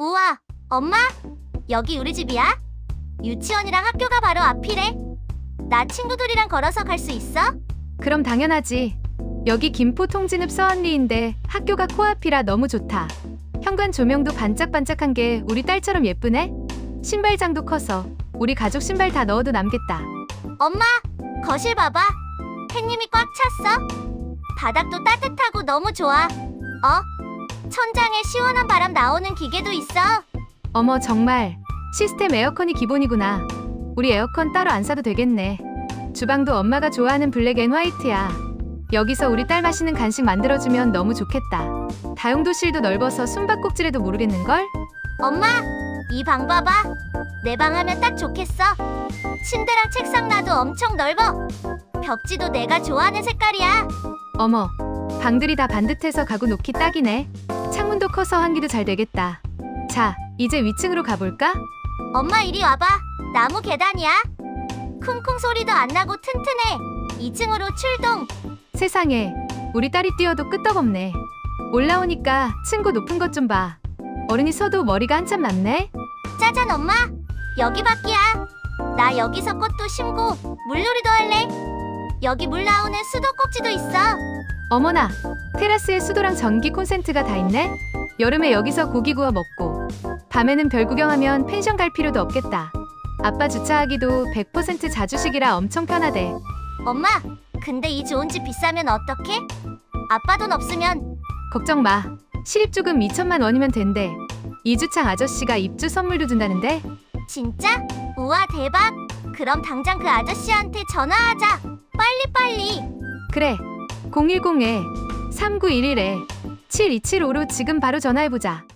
우와, 엄마? 여기 우리 집이야? 유치원이랑 학교가 바로 앞이래. 나 친구들이랑 걸어서 갈 수 있어? 그럼 당연하지. 여기 김포 통진읍 서안리인데 학교가 코앞이라 너무 좋다. 현관 조명도 반짝반짝한 게 우리 딸처럼 예쁘네. 신발장도 커서 우리 가족 신발 다 넣어도 남겠다. 엄마, 거실 봐봐. 햇님이 꽉 찼어. 바닥도 따뜻하고 너무 좋아. 어? 천장에 시원한 바람 나오는 기계도 있어. 어머 정말 시스템 에어컨이 기본이구나. 우리 에어컨 따로 안 사도 되겠네. 주방도 엄마가 좋아하는 블랙 앤 화이트야. 여기서 우리 딸 맛있는 간식 만들어주면 너무 좋겠다. 다용도실도 넓어서 숨바꼭질해도 모르겠는걸? 엄마, 이 방 봐봐. 내 방 하면 딱 좋겠어. 침대랑 책상 놔도 엄청 넓어. 벽지도 내가 좋아하는 색깔이야. 어머, 방들이 다 반듯해서 가구 놓기 딱이네. 창문도 커서 환기도 잘 되겠다. 자, 이제 위층으로 가볼까? 엄마 이리 와봐. 나무 계단이야. 쿵쿵 소리도 안 나고 튼튼해. 2층으로 출동. 세상에, 우리 딸이 뛰어도 끄떡없네. 올라오니까 층고 높은 것 좀 봐. 어른이 서도 머리가 한참 많네. 짜잔 엄마. 여기 밖이야. 나 여기서 꽃도 심고 물놀이도 할래. 여기 물 나오는 수도꼭지도 있어. 어머나, 테라스에 수도랑 전기 콘센트가 다 있네. 여름에 여기서 고기 구워 먹고, 밤에는 별 구경하면 펜션 갈 필요도 없겠다. 아빠 주차하기도 100% 자주식이라 엄청 편하대. 엄마, 근데 이 좋은 집 비싸면 어떡해? 아빠 돈 없으면 걱정 마. 실입조금 2천만 원이면 된대. 이주창 아저씨가 입주 선물도 준다는데? 진짜? 우와 대박. 그럼 당장 그 아저씨한테 전화하자. 빨리 빨리. 그래. 010에 3911에 7275로 지금 바로 전화해보자.